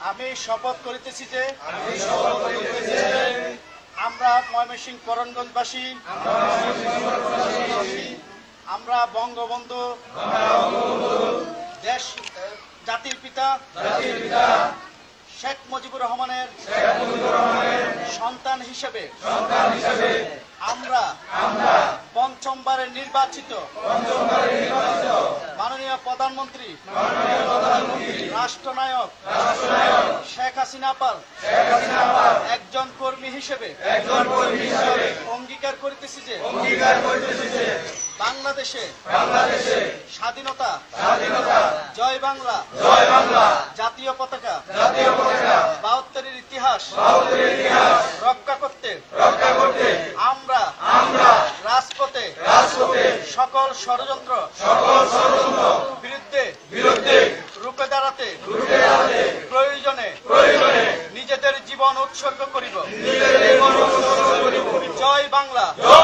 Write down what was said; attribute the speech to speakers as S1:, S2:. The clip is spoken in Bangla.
S1: আমি শপথ করিতেছি যে আমরা ময়মনসিংহ করণগঞ্জবাসী আমরা বঙ্গবন্ধু দেশ জাতির পিতা শেখ মুজিবুর রহমানের সন্তান হিসেবে আমরা পঞ্চমবারের নির্বাচিত। মাননীয় প্রধানমন্ত্রী। রাষ্ট্রনায়ক। শেখ হাসিনা পাল। একজন কর্মী হিসেবে। অঙ্গীকার করিতেছি যে। বাংলাদেশে স্বাধীনতা। জয় বাংলা। জাতীয় পতাকা। জাতীয় পতাকা। বাহাত্তরের ইতিহাস। রক্ষা সকল ষড়যন্ত্র সকল ষড়যন্ত্র বিরুদ্ধে বিরুদ্ধে রূপে দাঁড়াতে রূপে দাঁড়াতে প্রয়োজনে প্রয়োজনে নিজেদের জীবন উৎসর্গ করিব। নিজেদের জীবন উৎসর্গ করিব। জয় বাংলা। জয়